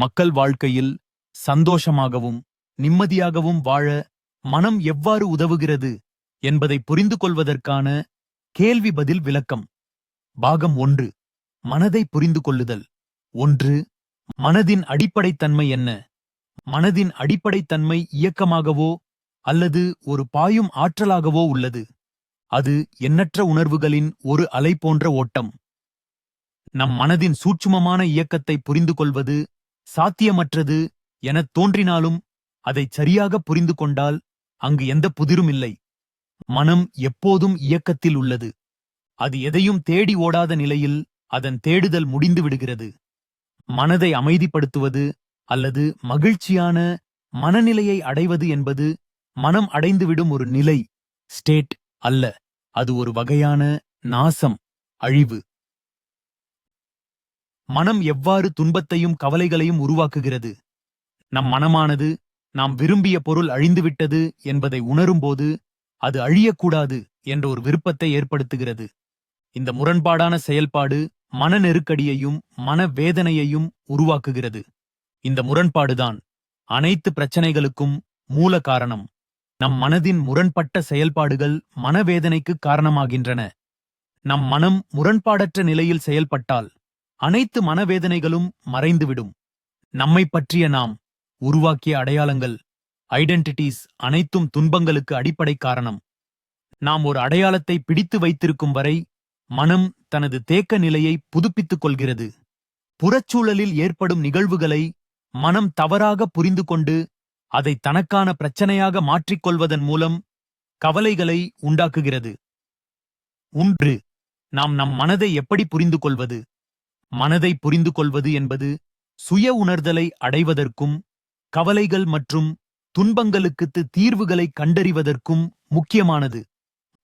மக்கள் வாழ்க்கையில் சந்தோஷமாகவும் நிம்மதியாகவும் வாழ மனம் எவ்வாறு உதவுகிறது என்பதை புரிந்து கொள்வதற்கான கேள்வி பதில் விளக்கம். பாகம் ஒன்று. மனதை புரிந்து கொள்ளுதல் ஒன்று. மனதின் அடிப்படைத்தன்மை என்ன? மனதின் அடிப்படைத்தன்மை இயக்கமாகவோ அல்லது ஒரு பாயும் ஆற்றலாகவோ உள்ளது. அது எண்ணற்ற உணர்வுகளின் ஒரு அலை போன்ற ஓட்டம். நம் மனதின் சூட்சுமமான இயக்கத்தை புரிந்து கொள்வது சாத்தியமற்றது எனத் தோன்றினாலும் அதை சரியாக புரிந்து கொண்டால் அங்கு எந்த புதிரும் இல்லை மனம் எப்போதும் இயக்கத்தில் உள்ளது. அது எதையும் தேடி ஓடாத நிலையில் அதன் தேடுதல் முடிந்து விடுகிறது. மனதை அமைதிப்படுத்துவது அல்லது மகிழ்ச்சியான மனநிலையை அடைவது என்பது மனம் அடைந்துவிடும் ஒரு நிலை ஸ்டேட் அல்ல அது ஒரு வகையான நாசம் அழிவு. மனம் எவ்வாறு துன்பத்தையும் கவலைகளையும் உருவாக்குகிறது? நம் மனமானது நாம் விரும்பிய பொருள் அழிந்துவிட்டது என்பதை உணரும்போது அது அழியக்கூடாது என்ற ஒரு விருப்பத்தை ஏற்படுத்துகிறது. இந்த முரண்பாடான செயல்பாடு மன நெருக்கடியையும் மன வேதனையையும் உருவாக்குகிறது. இந்த முரண்பாடுதான் அனைத்து பிரச்சனைகளுக்கும் மூல காரணம். நம் மனதின் முரண்பட்ட செயல்பாடுகள் மனவேதனைக்கு காரணமாகின்றன. நம் மனம் முரண்பாடற்ற நிலையில் செயல்பட்டால் அனைத்து மனவேதனைகளும் மறைந்துவிடும். நம்மை பற்றிய நாம் உருவாக்கிய அடையாளங்கள் ஐடென்டிட்டிஸ் அனைத்தும் துன்பங்களுக்கு அடிப்படை காரணம். நாம் ஒரு அடையாளத்தை பிடித்து வைத்திருக்கும் வரை மனம் தனது தேக்க நிலையை புதுப்பித்துக் கொள்கிறது. புறச்சூழலில் ஏற்படும் நிகழ்வுகளை மனம் தவறாக புரிந்து கொண்டு அதை தனக்கான பிரச்சனையாக மாற்றிக்கொள்வதன் மூலம் கவலைகளை உண்டாக்குகிறது. ஒன்று நாம் நம் மனதை எப்படி புரிந்து கொள்வது? மனதை புரிந்து கொள்வது என்பது சுய உணர்தலை அடைவதற்கும் கவலைகள் மற்றும் துன்பங்களுக்குத்து தீர்வுகளை கண்டறிவதற்கும் முக்கியமானது.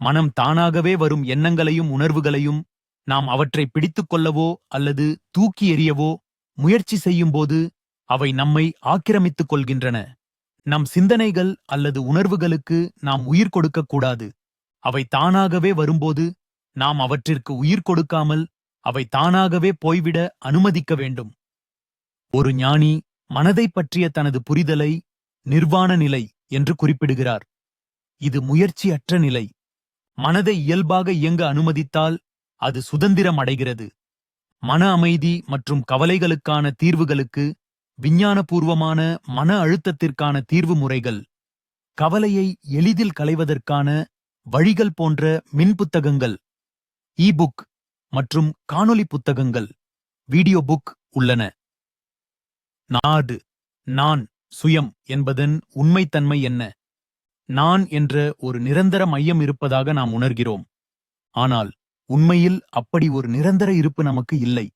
மனம் தானாகவே வரும் எண்ணங்களையும் உணர்வுகளையும் நாம் அவற்றை பிடித்துக் கொள்ளவோ அல்லது தூக்கி எறியவோ முயற்சி செய்யும்போது அவை நம்மை ஆக்கிரமித்துக் கொள்கின்றன. நம் சிந்தனைகள் அல்லது உணர்வுகளுக்கு நாம் உயிர் கொடுக்கக்கூடாது அவை தானாகவே வரும்போது நாம் அவற்றிற்கு உயிர் கொடுக்காமல் அவை தானாகவே போய்விட அனுமதிக்க வேண்டும். ஒரு ஞானி மனதைப் பற்றிய தனது புரிதலை நிர்வாண நிலை என்று குறிப்பிடுகிறார். இது முயற்சியற்ற நிலை. மனதை இயல்பாக இயங்க அனுமதித்தால் அது சுதந்திரம் அடைகிறது. மன அமைதி மற்றும் கவலைகளுக்கான தீர்வுகளுக்கு விஞ்ஞானபூர்வமான மன அழுத்தத்திற்கான தீர்வு முறைகள். கவலையை எளிதில் களைவதற்கான வழிகள் போன்ற மின்புத்தகங்கள் இ புக் மற்றும் காணொலி புத்தகங்கள் வீடியோ புக் உள்ளன. நாடு நான் சுயம் என்பதன் உண்மைத்தன்மை என்ன? நான் என்ற ஒரு நிரந்தர மையம் இருப்பதாக நாம் உணர்கிறோம். ஆனால் உண்மையில் அப்படி ஒரு நிரந்தர இருப்பு நமக்கு இல்லை.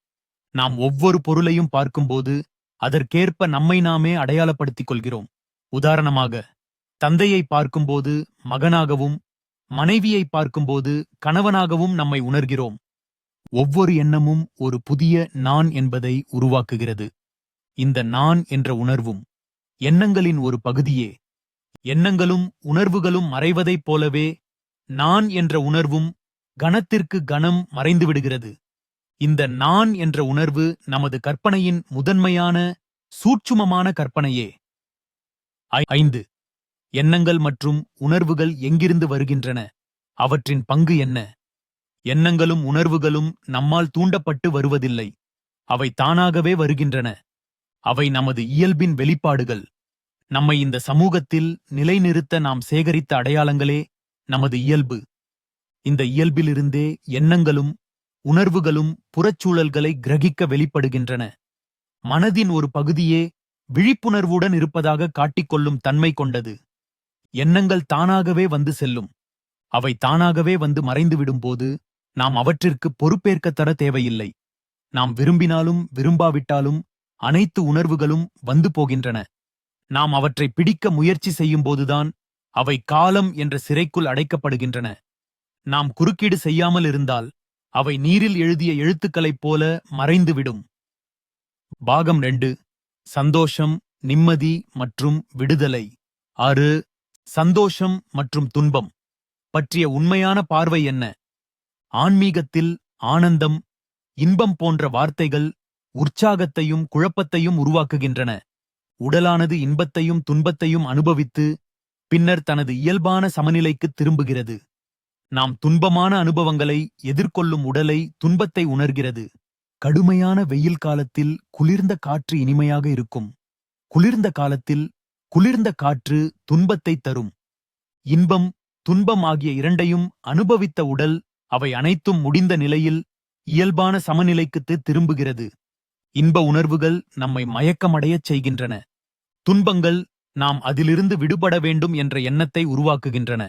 நாம் ஒவ்வொரு பொருளையும் பார்க்கும்போது அதற்கேற்ப நம்மை நாமே அடையாளப்படுத்திக் கொள்கிறோம். உதாரணமாக தந்தையை பார்க்கும்போது மகனாகவும் மனைவியை பார்க்கும்போது கணவனாகவும் நம்மை உணர்கிறோம். ஒவ்வொரு எண்ணமும் ஒரு புதிய நான் என்பதை உருவாக்குகிறது. இந்த நான் என்ற உணர்வும் எண்ணங்களின் ஒரு பகுதியே. எண்ணங்களும் உணர்வுகளும் மறைவதைப் போலவே நான் என்ற உணர்வும் கணத்திற்கு கணம் மறைந்துவிடுகிறது. இந்த நான் என்ற உணர்வு நமது கற்பனையின் முதன்மையான சூட்சுமமான கற்பனையே. ஐந்து. எண்ணங்கள் மற்றும் உணர்வுகள் எங்கிருந்து வருகின்றன? அவற்றின் பங்கு என்ன? எண்ணங்களும் உணர்வுகளும் நம்மால் தூண்டப்பட்டு வருவதில்லை. அவை தானாகவே வருகின்றன. அவை நமது இயல்பின் வெளிப்பாடுகள். நம்மை இந்த சமூகத்தில் நிலைநிறுத்த நாம் சேகரித்த அடையாளங்களே நமது இயல்பு. இந்த இயல்பிலிருந்தே எண்ணங்களும் உணர்வுகளும் புறச்சூழல்களை கிரகிக்க வெளிப்படுகின்றன. மனதின் ஒரு பகுதியே விழிப்புணர்வுடன் இருப்பதாக காட்டிக்கொள்ளும் தன்மை கொண்டது. எண்ணங்கள் தானாகவே வந்து செல்லும். அவை தானாகவே வந்து மறைந்துவிடும்போது நாம் அவற்றிற்கு பொறுப்பேற்கத் தர தேவையில்லை. நாம் விரும்பினாலும் விரும்பாவிட்டாலும் அனைத்து உணர்வுகளும் வந்து போகின்றன. நாம் அவற்றை பிடிக்க முயற்சி செய்யும்போதுதான் அவை காலம் என்ற சிறைக்குள் அடைக்கப்படுகின்றன. நாம் குறுக்கீடு செய்யாமல் இருந்தால் அவை நீரில் எழுதிய எழுத்துக்களைப் போல மறைந்துவிடும். பாகம் ரெண்டு சந்தோஷம் நிம்மதி மற்றும் விடுதலை. ஆறு சந்தோஷம் மற்றும் துன்பம். பற்றிய உண்மையான பார்வை என்ன? ஆன்மீகத்தில் ஆனந்தம் இன்பம் போன்ற வார்த்தைகள் உற்சாகத்தையும் குழப்பத்தையும் உருவாக்குகின்றன. உடலானது இன்பத்தையும் துன்பத்தையும் அனுபவித்து பின்னர் தனது இயல்பான சமநிலைக்கு திரும்புகிறது. நாம் துன்பமான அனுபவங்களை எதிர்கொள்ளும் உடலை துன்பத்தை உணர்கிறது. கடுமையான வெயில் காலத்தில் குளிர்ந்த காற்று இனிமையாக இருக்கும். குளிர்ந்த காலத்தில் குளிர்ந்த காற்று துன்பத்தை தரும். இன்பம் துன்பம் ஆகிய இரண்டையும் அனுபவித்த உடல் அவை அனைத்தும் முடிந்த நிலையில் இயல்பான சமநிலைக்குத்து திரும்புகிறது. இன்ப உணர்வுகள் நம்மை மயக்கமடையச் செய்கின்றன. துன்பங்கள் நாம் அதிலிருந்து விடுபட வேண்டும் என்ற எண்ணத்தை உருவாக்குகின்றன.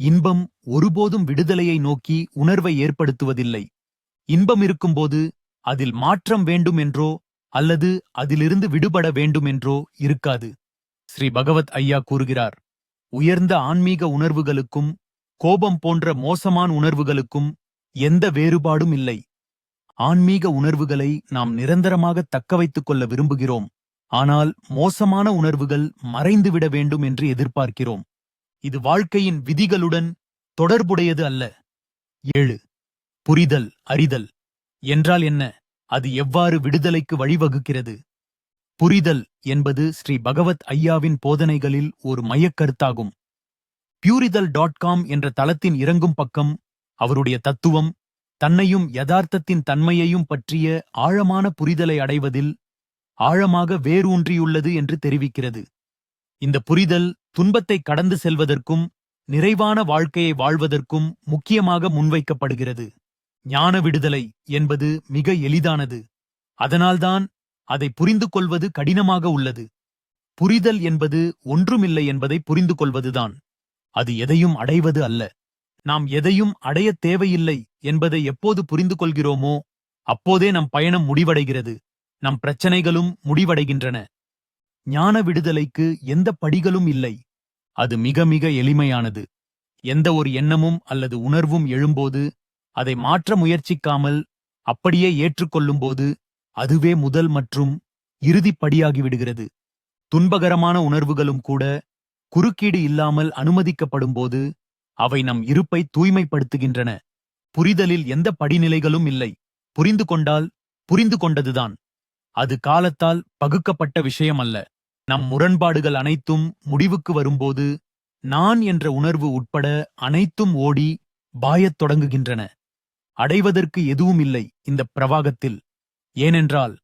இன்பம் ஒருபோதும் விடுதலையை நோக்கி உணர்வை ஏற்படுத்துவதில்லை. இன்பம் இருக்கும்போது அதில் மாற்றம் வேண்டும் என்றோ அல்லது அதிலிருந்து விடுபட வேண்டும் என்றோ இருக்காது. ஸ்ரீ பகவத் ஐயா கூறுகிறார் உயர்ந்த ஆன்மீக உணர்வுகளுக்கும் கோபம் போன்ற மோசமான உணர்வுகளுக்கும் எந்த வேறுபாடும் இல்லை. ஆன்மீக உணர்வுகளை நாம் நிரந்தரமாக தக்க வைத்துக் கொள்ள விரும்புகிறோம். ஆனால் மோசமான உணர்வுகள் மறைந்துவிட வேண்டும் என்று எதிர்பார்க்கிறோம். இது வாழ்க்கையின் விதிகளுடன் தொடர்புடையது அல்ல. ஏழு. புரிதல் அறிதல். என்றால் என்ன? அது எவ்வாறு விடுதலைக்கு வழிவகுக்கிறது? புரிதல் என்பது ஸ்ரீ பகவத் ஐயாவின் போதனைகளில் ஒரு மையக்கருத்தாகும் பியூரிதல் டாட் காம் என்ற தளத்தின் இறங்கும் பக்கம் அவருடைய தத்துவம் தன்னையும் யதார்த்தத்தின் தன்மையையும் பற்றிய ஆழமான புரிதலை அடைவதில் ஆழமாக வேரூன்றியுள்ளது என்று தெரிவிக்கிறது. இந்த புரிதல் துன்பத்தை கடந்து செல்வதற்கும் நிறைவான வாழ்க்கையை வாழ்வதற்கும் முக்கியமாக முன்வைக்கப்படுகிறது. ஞான விடுதலை என்பது மிக எளிதானது. அதனால்தான் அதை புரிந்து கொள்வது கடினமாக உள்ளது. புரிதல் என்பது ஒன்றுமில்லை என்பதை புரிந்து கொள்வதுதான். அது எதையும் அடைவது அல்ல. நாம் எதையும் அடையத் தேவையில்லை என்பதை எப்போது புரிந்து கொள்கிறோமோ அப்போதே நம் பயணம் முடிவடைகிறது. நம் பிரச்சனைகளும் முடிவடைகின்றன. ஞான விடுதலைக்கு எந்த படிகளும் இல்லை. அது மிக மிக எளிமையானது. எந்த ஒரு எண்ணமும் அல்லது உணர்வும் எழும்போது அதை மாற்ற முயற்சிக்காமல் அப்படியே ஏற்றுக்கொள்ளும்போது அதுவே முதல் மற்றும் இறுதிப் படியாகிவிடுகிறது துன்பகரமான உணர்வுகளும் கூட குறுக்கீடு இல்லாமல் அனுமதிக்கப்படும்போது அவை நம் இருப்பை தூய்மைப்படுத்துகின்றன. புரிதலில் எந்த படிநிலைகளும் இல்லை. புரிந்து கொண்டால் புரிந்து கொண்டதுதான். அது காலத்தால் பகுக்கப்பட்ட விஷயம் அல்ல நம் முரண்பாடுகள் அனைத்தும் முடிவுக்கு வரும்போது நான் என்ற உணர்வு உட்பட அனைத்தும் ஓடி பாயத் தொடங்குகின்றன. அடைவதற்கு எதுவும் இல்லை இந்த பிரவாகத்தில். ஏனென்றால்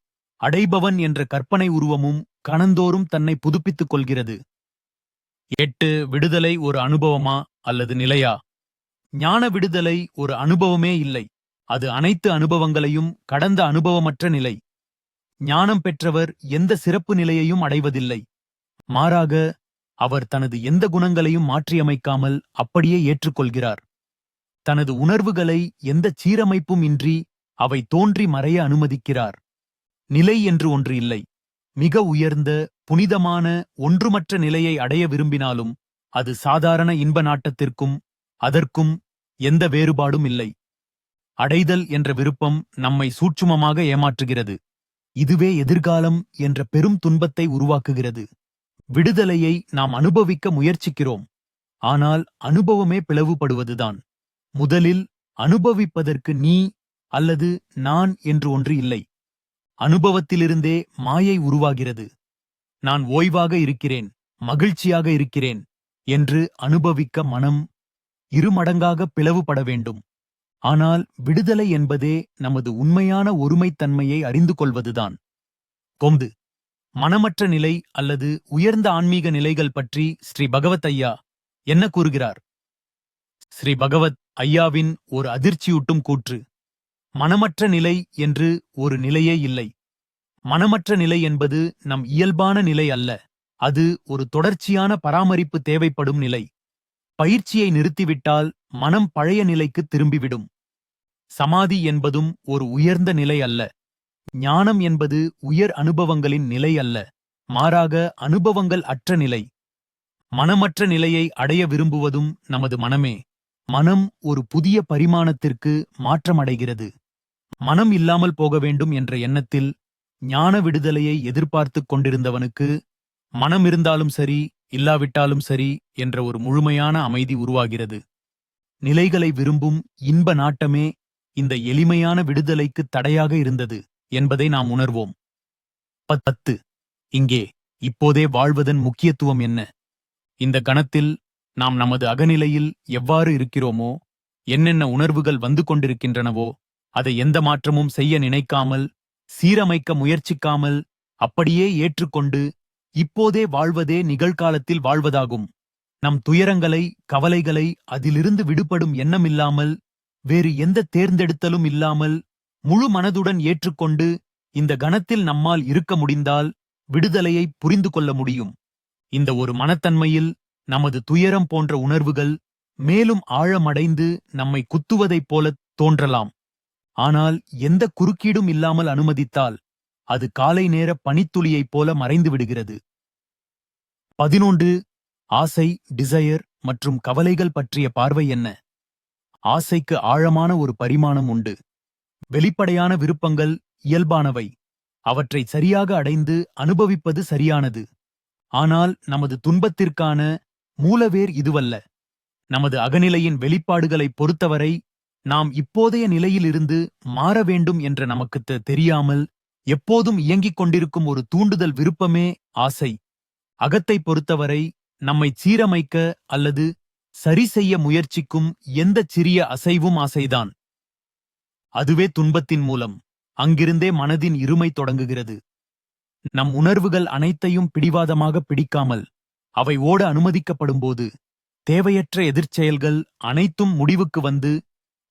அடைபவன் என்ற கற்பனை உருவமும் கணந்தோறும் தன்னை புதுப்பித்துக் கொள்கிறது. எட்டு விடுதலை ஒரு அனுபவமா அல்லது நிலையா? ஞான விடுதலை ஒரு அனுபவமே இல்லை. அது அனைத்து அனுபவங்களையும் கடந்த அனுபவமற்ற நிலை. ஞானம் பெற்றவர் எந்த சிறப்பு நிலையையும் அடைவதில்லை. மாறாக அவர் தனது எந்த குணங்களையும் மாற்றியமைக்காமல் அப்படியே ஏற்றுக்கொள்கிறார். தனது உணர்வுகளை எந்த சீரமைப்பும் இன்றி அவை தோன்றி மறைய அனுமதிக்கிறார். நிலை என்று ஒன்று இல்லை. மிக உயர்ந்த புனிதமான ஒன்றுமற்ற நிலையை அடைய விரும்பினாலும் அது சாதாரண இன்ப நாட்டத்திற்கும் அதற்கும் எந்த வேறுபாடும் இல்லை. அடைதல் என்ற விருப்பம் நம்மை சூட்சுமமாக ஏமாற்றுகிறது. இதுவே எதிர்காலம் என்ற பெரும் துன்பத்தை உருவாக்குகிறது. விடுதலையை நாம் அனுபவிக்க முயற்சிக்கிறோம். ஆனால் அனுபவமே பிளவுபடுவதுதான். முதலில் அனுபவிப்பதற்கு நீ அல்லது நான் என்று ஒன்று இல்லை. அனுபவத்திலிருந்தே மாயை உருவாகிறது. நான் ஓய்வாக இருக்கிறேன் மகிழ்ச்சியாக இருக்கிறேன் என்று அனுபவிக்க மனம் இருமடங்காக பிளவுபட வேண்டும். ஆனால் விடுதலை என்பதே நமது உண்மையான ஒருமைத்தன்மையை அறிந்து கொள்வதுதான். கொம்பு. மனமற்ற நிலை அல்லது உயர்ந்த ஆன்மீக நிலைகள் பற்றி ஸ்ரீ பகவத் ஐயா என்ன கூறுகிறார்? ஸ்ரீ பகவத் ஐயாவின் ஒரு அதிர்ச்சியூட்டும் கூற்று. மனமற்ற நிலை என்று ஒரு நிலையே இல்லை. மனமற்ற நிலை என்பது நம் இயல்பான நிலை அல்ல. அது ஒரு தொடர்ச்சியான பராமரிப்பு தேவைப்படும் நிலை. பயிற்சியை நிறுத்திவிட்டால் மனம் பழைய நிலைக்கு திரும்பிவிடும். சமாதி என்பதும் ஒரு உயர்ந்த நிலை அல்ல. ஞானம் என்பது உயர் அனுபவங்களின் நிலை அல்ல. மாறாக அனுபவங்கள் அற்ற நிலை. மனமற்ற நிலையை அடைய விரும்புவதும் நமது மனமே. மனம் ஒரு புதிய பரிமாணத்திற்கு மாற்றமடைகிறது. மனம் இல்லாமல் போக வேண்டும் என்ற எண்ணத்தில் ஞான விடுதலையை எதிர்பார்த்துக் கொண்டிருந்தவனுக்கு மனம் இருந்தாலும் சரி இல்லாவிட்டாலும் சரி என்ற ஒரு முழுமையான அமைதி உருவாகிறது. நிலைகளை விரும்பும் இன்ப நாட்டமே இந்த எளிமையான விடுதலைக்கு தடையாக இருந்தது என்பதை நாம் உணர்வோம். பத்து. இங்கே இப்போதே வாழ்வதன் முக்கியத்துவம் என்ன? இந்த கணத்தில் நாம் நமது அகநிலையில் எவ்வாறு இருக்கிறோமோ என்னென்ன உணர்வுகள் வந்து கொண்டிருக்கின்றனவோ அதை எந்த மாற்றமும் செய்ய நினைக்காமல் சீரமைக்க முயற்சிக்காமல் அப்படியே ஏற்றுக்கொண்டு இப்போதே வாழ்வதே நிகழ்காலத்தில் வாழ்வதாகும். நம் துயரங்களை கவலைகளை அதிலிருந்து விடுபடும் எண்ணமில்லாமல் வேறு எந்த தேர்ந்தெடுத்தலும் இல்லாமல் முழு மனதுடன் ஏற்றுக்கொண்டு இந்த கணத்தில் நம்மால் இருக்க முடிந்தால் விடுதலையை புரிந்து கொள்ள முடியும். இந்த ஒரு மனத்தன்மையில் நமது துயரம் போன்ற உணர்வுகள் மேலும் ஆழமடைந்து நம்மை குத்துவதைப் போல தோன்றலாம். ஆனால் எந்த குறுக்கீடும் இல்லாமல் அனுமதித்தால் அது காலை நேர பனித்துளியைப் போல மறைந்து விடுகிறது. பதினொன்று ஆசை டிசையர் மற்றும் கவலைகள் பற்றிய பார்வை என்ன? ஆசைக்கு ஆழமான ஒரு பரிமாணம் உண்டு. வெளிப்படையான விருப்பங்கள் இயல்பானவை. அவற்றை சரியாக அடைந்து அனுபவிப்பது சரியானது. ஆனால் நமது துன்பத்திற்கான மூலவேர் இதுவல்ல. நமது அகநிலையின் வெளிப்பாடுகளைப் பொறுத்தவரை நாம் இப்போதைய நிலையிலிருந்து மாற வேண்டும் என்ற நமக்கு தெரியாமல் எப்போதும் இயங்கிக் கொண்டிருக்கும் ஒரு தூண்டுதல் விருப்பமே ஆசை. அகத்தைப் பொறுத்தவரை நம்மை சீரமைக்க அல்லது சரி செய்ய முயற்சிக்கும் எந்தச் சிறிய அசைவும் ஆசைதான். அதுவே துன்பத்தின் மூலம். அங்கிருந்தே மனதின் இருமை தொடங்குகிறது. நம் உணர்வுகள் அனைத்தையும் பிடிவாதமாக பிடிக்காமல் அவை ஓட அனுமதிக்கப்படும்போது தேவையற்ற எதிர்ச்செயல்கள் அனைத்தும் முடிவுக்கு வந்து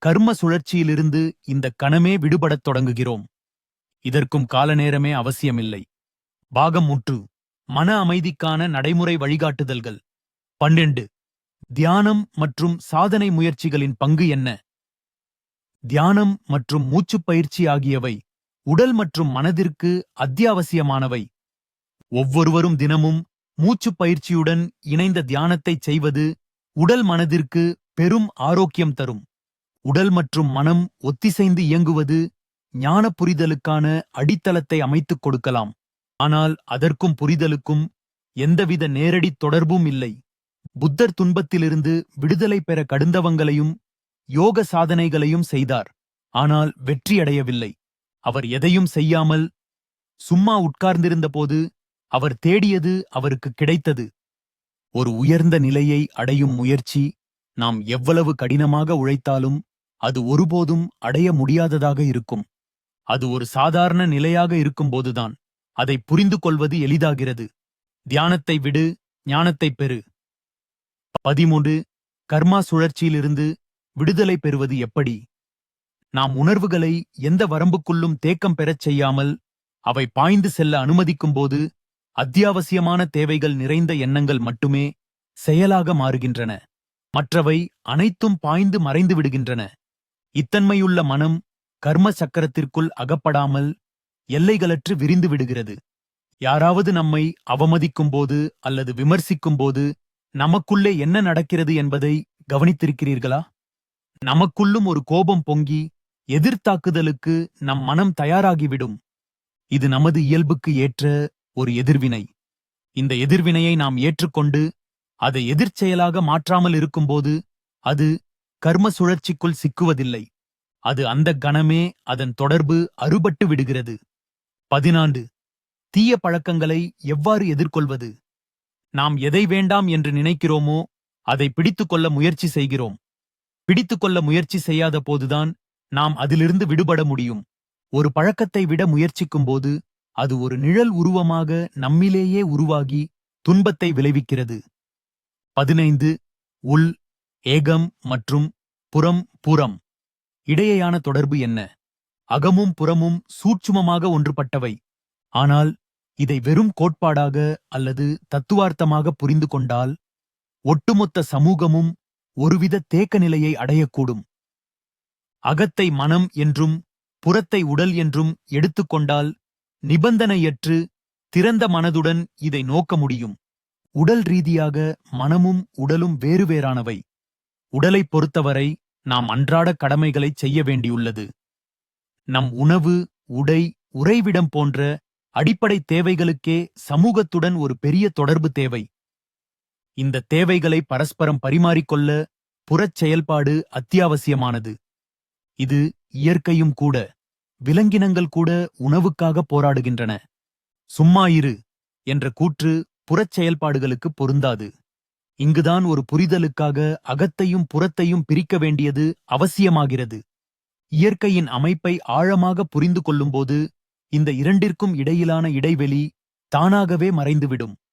கர்ம சுழற்சியிலிருந்து இந்த கணமே விடுபடத் தொடங்குகிறோம். இதற்கும் காலநேரமே அவசியமில்லை. பாகம் முற்று மன அமைதிக்கான நடைமுறை வழிகாட்டுதல்கள். பன்னெண்டு. தியானம் மற்றும் சாதனை முயற்சிகளின் பங்கு என்ன? தியானம் மற்றும் மூச்சுப் பயிற்சி ஆகியவை உடல் மற்றும் மனதிற்கு அத்தியாவசியமானவை. ஒவ்வொருவரும் தினமும் மூச்சுப் பயிற்சியுடன் இணைந்த தியானத்தைச் செய்வது உடல் மனதிற்கு பெரும் ஆரோக்கியம் தரும். உடல் மற்றும் மனம் ஒத்திசைந்து இயங்குவது ஞான புரிதலுக்கான அடித்தளத்தை அமைத்துக் கொடுக்கலாம். ஆனால் அதற்கும் புரிதலுக்கும் எந்தவித நேரடி தொடர்பும் இல்லை. புத்தர் துன்பத்திலிருந்து விடுதலை பெற கடுந்தவங்களையும் யோக சாதனைகளையும் செய்தார். ஆனால் வெற்றியடையவில்லை. அவர் எதையும் செய்யாமல் சும்மா உட்கார்ந்திருந்தபோது அவர் தேடியது அவருக்கு கிடைத்தது. ஒரு உயர்ந்த நிலையை அடையும் முயற்சி நாம் எவ்வளவு கடினமாக உழைத்தாலும் அது ஒருபோதும் அடைய முடியாததாக இருக்கும். அது ஒரு சாதாரண நிலையாக இருக்கும்போதுதான் அதை புரிந்து கொள்வது எளிதாகிறது. தியானத்தை விடு ஞானத்தைப் பெறு. பதிமூன்று. கர்மா சுழற்சியிலிருந்து விடுதலை பெறுவது எப்படி? நாம் உணர்வுகளை எந்த வரம்புக்குள்ளும் தேக்கம் பெறச் செய்யாமல் அவை பாய்ந்து செல்ல அனுமதிக்கும்போது அத்தியாவசியமான தேவைகள் நிறைந்த எண்ணங்கள் மட்டுமே செயலாக மாறுகின்றன. மற்றவை அனைத்தும் பாய்ந்து மறைந்து விடுகின்றன. இத்தன்மையுள்ள மனம் கர்ம சக்கரத்திற்குள் அகப்படாமல் எல்லைகளற்று விரிந்து விடுகிறது. யாராவது நம்மை அவமதிக்கும்போது அல்லது விமர்சிக்கும்போது நமக்குள்ளே என்ன நடக்கிறது என்பதை கவனித்திருக்கிறீர்களா? நமக்குள்ளும் ஒரு கோபம் பொங்கி எதிர்த்தாக்குதலுக்கு நம் மனம் தயாராகிவிடும். இது நமது இயல்புக்கு ஏற்ற ஒரு எதிர்வினை. இந்த எதிர்வினையை நாம் ஏற்றுக்கொண்டு அதை எதிர்ச்செயலாக மாற்றாமல் இருக்கும்போது அது கர்ம சுழற்சிக்குள் சிக்குவதில்லை. அது அந்த கணமே அதன் தொடர்பு அறுபட்டு விடுகிறது. பதினான்கு. தீய பழக்கங்களை எவ்வாறு எதிர்கொள்வது? நாம் எதை வேண்டாம் என்று நினைக்கிறோமோ அதை பிடித்துக்கொள்ள முயற்சி செய்கிறோம். பிடித்துக்கொள்ள முயற்சி செய்யாத போதுதான் நாம் அதிலிருந்து விடுபட முடியும். ஒரு பழக்கத்தை விட முயற்சிக்கும்போது அது ஒரு நிழல் உருவமாக நம்மிலேயே உருவாகி துன்பத்தை விளைவிக்கிறது. பதினைந்து. உள் ஏகம் மற்றும் புறம் புறம் இடையேயான தொடர்பு என்ன? அகமும் புறமும் சூட்சுமமாக ஒன்றுபட்டவை. ஆனால் இதை வெறும் கோட்பாடாக அல்லது தத்துவார்த்தமாக புரிந்து கொண்டால் ஒட்டுமொத்த சமூகமும் ஒருவித தேக்க நிலையை அடையக்கூடும். அகத்தை மனம் என்றும் புறத்தை உடல் என்றும் எடுத்துக்கொண்டால் நிபந்தனையற்று திறந்த மனதுடன் இதை நோக்க முடியும். உடல் ரீதியாக மனமும் உடலும் வேறு வேறானவை உடலைப் பொறுத்தவரை நாம் அன்றாட கடமைகளைச் செய்ய வேண்டியுள்ளது. நம் உணவு உடை உறைவிடம் போன்ற அடிப்படை தேவைகளுக்கே சமூகத்துடன் ஒரு பெரிய தொடர்பு தேவை. இந்த தேவைகளை பரஸ்பரம் பரிமாறிக்கொள்ள புறச் செயல்பாடு அத்தியாவசியமானது. இது இயற்கையும் கூட விலங்கினங்கள் கூட உணவுக்காக போராடுகின்றன. சும்மா இரு என்ற கூற்று புறச் செயல்பாடுகளுக்கு பொருந்தாது. இங்குதான் ஒரு புரிதலுக்காக அகத்தையும் புறத்தையும் பிரிக்க வேண்டியது அவசியமாகிறது. இயற்கையின் அமைப்பை ஆழமாக புரிந்து கொள்ளும்போது இந்த இரண்டிற்கும் இடையிலான இடைவெளி தானாகவே மறைந்துவிடும்.